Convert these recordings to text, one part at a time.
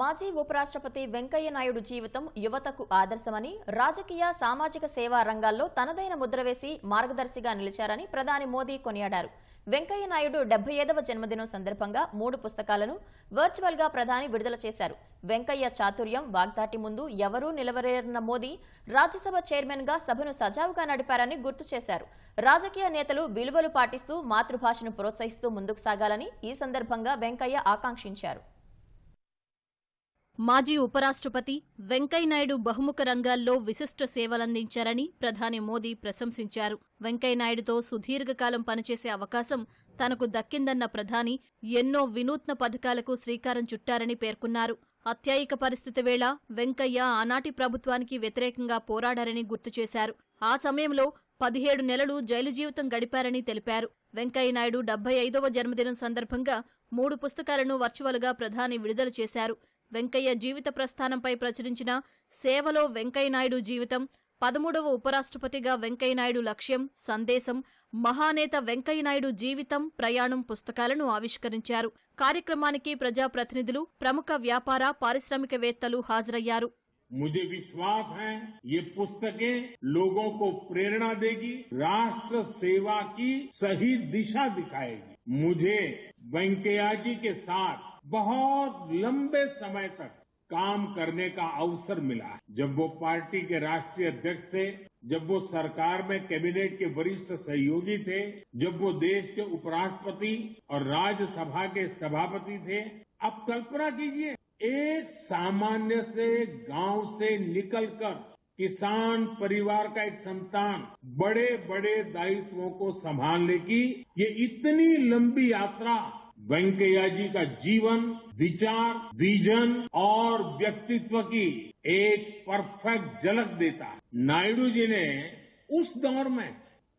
మాజీ ఉపరాష్ట్రపతి వెంకయ్య నాయుడు జీవితం యువతకు ఆదర్శమని రాజకీయ సామాజిక సేవా రంగాల్లో తనదైన ముద్ర వేసి మార్గదర్శిగా నిలిచారని ప్రధాని మోదీ కొనియాడారు. వెంకయ్య నాయుడు డెబ్బై ఐదవ జన్మదినం సందర్భంగా మూడు పుస్తకాలను వర్చువల్గా ప్రధాని విడుదల చేశారు. వెంకయ్య చాతుర్యం వాగ్దాటి ముందు ఎవరూ నిలవరేరన్న మోదీ రాజ్యసభ చైర్మన్గా సభను సజావుగా నడిపారని గుర్తు చేశారు. రాజకీయ నేతలు విలువలు పాటిస్తూ మాతృభాషను ప్రోత్సహిస్తూ ముందుకు సాగాలని ఈ సందర్భంగా వెంకయ్య ఆకాంక్షించారు. మాజీ ఉపరాష్ట్రపతి వెంకయ్యనాయుడు బహుముఖ రంగాల్లో విశిష్ట సేవలందించారని ప్రధాని మోదీ ప్రశంసించారు. వెంకయ్యనాయుడుతో సుదీర్ఘకాలం పనిచేసే అవకాశం తనకు దక్కిందన్న ప్రధాని ఎన్నో వినూత్న పథకాలకు శ్రీకారం చుట్టారని పేర్కొన్నారు. అత్యాయిక పరిస్థితి వేళ వెంకయ్య ఆనాటి ప్రభుత్వానికి వ్యతిరేకంగా పోరాడారని గుర్తు చేశారు. ఆ సమయంలో పదిహేడు నెలలు జైలు జీవితం గడిపారని తెలిపారు. వెంకయ్యనాయుడు డెబ్బై ఐదవ జన్మదినం సందర్భంగా మూడు పుస్తకాలను వర్చువల్గా ప్రధాని విడుదల చేశారు. వెంకయ్య జీవిత ప్రస్థానంపై ప్రచురించిన సేవలో వెంకయ్యనాయుడు జీవితం పదమూడవ ఉపరాష్ట్రపతిగా వెంకయ్యనాయుడు లక్ష్యం సందేశం మహానేత వెంకయ్యనాయుడు జీవితం ప్రయాణం పుస్తకాలను ఆవిష్కరించారు కార్యక్రమానికి ప్రజాప్రతినిధులు ప్రముఖ వ్యాపార పారిశ్రామికవేత్తలు హాజరయ్యారు मुझे विश्वास है ये पुस्तकें लोगों को प्रेरणा देगी राष्ट्र सेवा की सही दिशा दिखाएगी मुझे वेंकैया जी के साथ बहुत लंबे समय तक काम करने का अवसर मिला है। जब वो पार्टी के राष्ट्रीय अध्यक्ष थे, जब वो सरकार में कैबिनेट के वरिष्ठ सहयोगी थे, जब वो देश के उपराष्ट्रपति और राज्यसभा के सभापति थे, अब कल्पना कीजिए, एक सामान्य से गाँव से निकलकर किसान परिवार का एक संतान बड़े बड़े दायित्वों को संभालने की ये इतनी लंबी यात्रा वेंकैया जी का जीवन, विचार, विजन और व्यक्तित्व की एक परफेक्ट झलक देता है। नायडू जी ने उस दौर में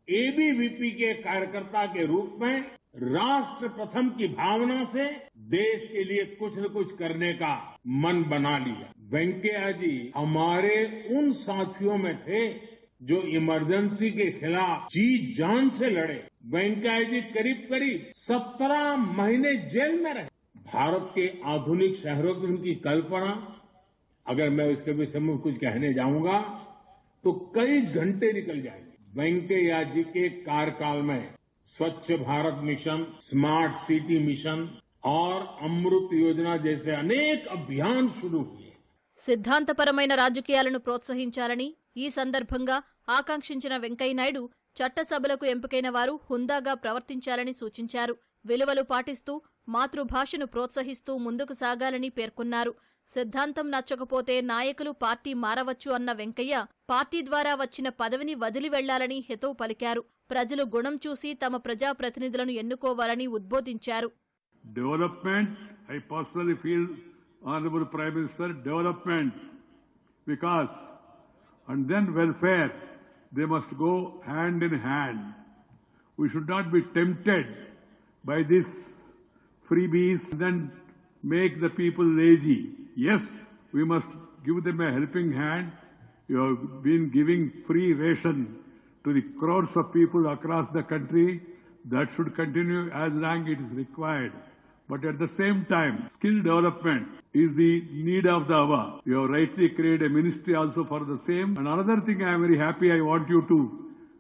एबीवीपी के कार्यकर्ता के रूप में राष्ट्र प्रथम की भावना से देश के लिए कुछ न कुछ करने का मन बना लिया। वेंकैया जी हमारे उन साथियों में थे जो इमरजेंसी के खिलाफ जी जान से लड़े वेंकैया जी करीब करीब सत्रह महीने जेल में रहे भारत के आधुनिक शहरों की उनकी कल्पना अगर मैं इसके विषय में कुछ कहने जाऊंगा तो कई घंटे निकल जाएंगे वेंकैया जी के कार्यकाल में Swachh Bharat mission smart city mission और अमृत योजना जैसे अनेक अभियान शुरू हुए సిద్ధాంతపరమైన రాజకీయాలను ప్రోత్సహించాలని ఈ సందర్భంగా ఆకాంక్షించిన వెంకయ్యనాయుడు చట్టసభలకు ఎంపికైన వారు హుందాగా ప్రవర్తించాలని సూచించారు. విలువలు పాటిస్తూ మాతృభాషను ప్రోత్సహిస్తూ ముందుకు సాగాలని పేర్కొన్నారు. సిద్ధాంతం నచ్చకపోతే నాయకులు పార్టీ మారవచ్చు అన్న వెంకయ్య పార్టీ ద్వారా వచ్చిన పదవిని వదిలి వెళ్ళాలని హితవు పలికారు. ప్రజలు గుణం చూసి తమ ప్రజాప్రతినిధులను ఎన్నుకోవాలని ఉద్బోధించారు. Development I personally feel, Honorable Prime Minister, development, and then welfare, they must go hand in hand. We should not be tempted by these freebies and then make the people lazy. Yes, we must give them a helping hand. You have been giving free ration to the crores of people across the country. That should continue as long it is required. But at the same time, skill development is the need of the hour. You have rightly created a ministry also for the same. And another thing I am very happy I want you to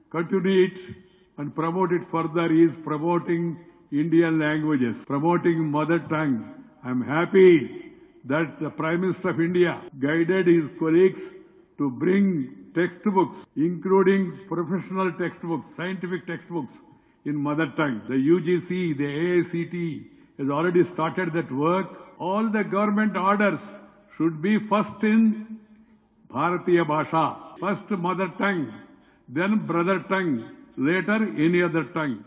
continue it and promote it further is promoting Indian languages, promoting mother tongue. I am happy that the Prime Minister of India guided his colleagues to bring textbooks, including professional textbooks, scientific textbooks in mother tongue. The UGC, the AICT has already started that work. All the government orders should be first in Bharatiya Bhasha, first mother tongue, then brother tongue, later any other tongue.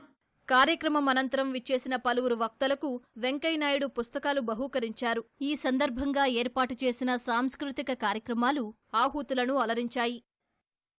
కార్యక్రమం అనంతరం విచ్చేసిన పలువురు వక్తలకు వెంకయ్యనాయుడు పుస్తకాలు బహూకరించారు ఈ సందర్భంగా ఏర్పాటు చేసిన సాంస్కృతిక కార్యక్రమాలు ఆహూతులను అలరించాయి